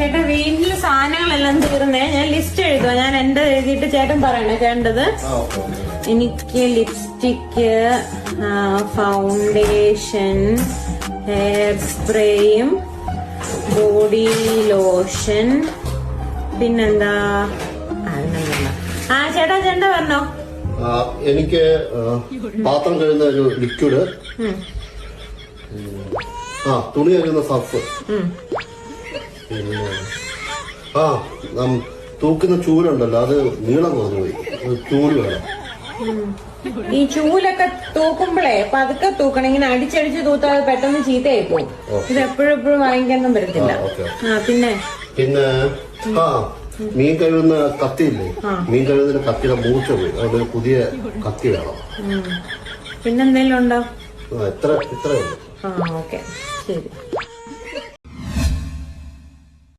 ചേട്ടാ വീട്ടിൽ സാധനങ്ങളെല്ലാം തീർന്നേ. ഞാൻ ലിസ്റ്റ് എഴുതുക ഞാൻ എന്റെ എഴുതിയിട്ട് ചേട്ടൻ പറയണേ ഓക്കെ. എനിക്ക് ലിപ്സ്റ്റിക്ക് ഫൗണ്ടേഷൻ ഹെയർ സ്പ്രേയും ബോഡി ലോഷൻ പിന്നെന്താ? ആ ചേട്ടാ ചേട്ടാ പറഞ്ഞോ? എനിക്ക് പാത്രം കഴുകുന്ന ഒരു ലിക്വിഡ് ആ തുണി കഴുകുന്ന സർഫ്. പിന്നെ ആ തൂക്കുന്ന ചൂലുണ്ടല്ലോ അത് നീളം കുറഞ്ഞു പോയി. ചൂൽ വേണം. ഈ ചൂലൊക്കെ തൂക്കുമ്പോഴേ പതുക്കെ തൂക്കണം. ഇങ്ങനെ അടിച്ചടിച്ച് തൂത്താൽ പെട്ടെന്ന് ചീത്തയായി പോകും. ഇത് എപ്പോഴും എപ്പോഴും വാങ്ങിക്കാനൊന്നും പറ്റത്തില്ല ആ, പിന്നെ? പിന്നെ ആ മീൻ കഴുകുന്ന കത്തിയില്ലേ? ഇല്ലേ മീൻ കഴുകുന്ന കത്തിയുടെ മൂച്ച പോയി. അതുകൊണ്ട് പുതിയ കത്തി വേണം. പിന്നെന്തെങ്കിലും ഉണ്ടോ? എത്ര ഇത്ര ഇത്രയേ ആ ഓക്കെ. ശരി.